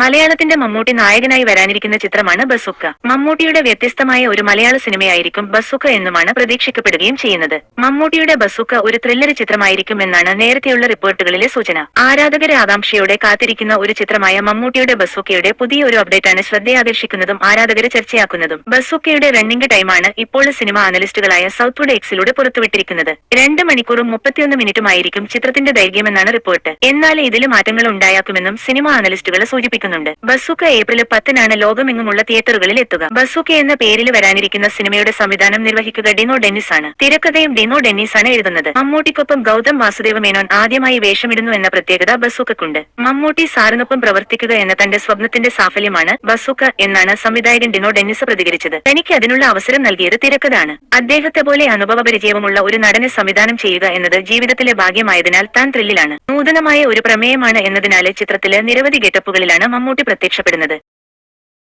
മലയാളത്തിന്റെ മമ്മൂട്ടി നായകനായി വരാനിരിക്കുന്ന ചിത്രമാണ് ബസുക്ക. മമ്മൂട്ടിയുടെ വ്യത്യസ്തമായ ഒരു മലയാള സിനിമയായിരിക്കും ബസുക്ക എന്നുമാണ് പ്രതീക്ഷിക്കപ്പെടുകയും ചെയ്യുന്നത്. മമ്മൂട്ടിയുടെ ബസുക്ക ഒരു ത്രില്ലർ ചിത്രമായിരിക്കും എന്നാണ് നേരത്തെയുള്ള റിപ്പോർട്ടുകളിലെ സൂചന. ആരാധകരെ ആകാംക്ഷയോടെ കാത്തിരിക്കുന്ന ഒരു ചിത്രമായ മമ്മൂട്ടിയുടെ ബസുക്കയുടെ പുതിയ ഒരു അപ്ഡേറ്റാണ് ശ്രദ്ധയാകർഷിക്കുന്നതും ആരാധകരെ ചർച്ചയാക്കുന്നതും. ബസുക്കയുടെ റണ്ണിംഗ് ടൈമാണ് ഇപ്പോൾ സിനിമ അനലിസ്റ്റുകളായ സൗത്ത്വുഡ് എക്സിലൂടെ പുറത്തുവിട്ടിരിക്കുന്നത്. രണ്ട് മണിക്കൂറും മുപ്പത്തിയൊന്ന് മിനിറ്റുമായിരിക്കും ചിത്രത്തിന്റെ ദൈർഘ്യമെന്നാണ് റിപ്പോർട്ട്. എന്നാൽ ഇതിൽ മാറ്റങ്ങൾ ഉണ്ടായേക്കുമെന്നും സിനിമ അനലിസ്റ്റുകൾ സൂചിപ്പിക്കുന്നുണ്ട് ബസൂക്ക ഏപ്രിൽ പത്തിനാണ് ലോകമെങ്ങുമുള്ള തിയേറ്ററുകളിൽ എത്തുക ബസൂക്ക എന്ന പേരിൽ വരാനിരിക്കുന്ന സിനിമയുടെ സംവിധാനം നിർവഹിക്കുക ഡിനോ ഡെന്നിസ് ആണ് തിരക്കഥയും ഡിനോ ഡെന്നിസ് ആണ് എഴുതുന്നത്. മമ്മൂട്ടിക്കൊപ്പം ഗൗതം വാസുദേവ മേനോൻ ആദ്യമായി വേഷമിടുന്നു എന്ന പ്രത്യേകത ബസൂക്കുണ്ട് മമ്മൂട്ടി സാറിനൊപ്പം പ്രവർത്തിക്കുക എന്ന തന്റെ സ്വപ്നത്തിന്റെ സാഫല്യമാണ് ബസൂക്ക എന്നാണ് സംവിധായകൻ ഡിനോ ഡെന്നിസ് പ്രതികരിച്ചത്. തനിക്ക് അതിനുള്ള അവസരം നൽകിയത് തിരക്കഥാണ്. അദ്ദേഹത്തെ പോലെ അനുഭവ പരിചയമുള്ള ഒരു നടനെ സംവിധാനം ചെയ്യുക എന്നത് ജീവിതത്തിലെ ഭാഗ്യമായതിനാൽ താൻ ത്രില്ലിലാണ്. നൂതനമായ ഒരു പ്രമേയമാണ് എന്നതിനാല് ചിത്രത്തിലെ നിരവധി ഗെറ്റപ്പുകളിലാണ് മമ്മൂട്ടി പ്രത്യക്ഷപ്പെടുന്നത്.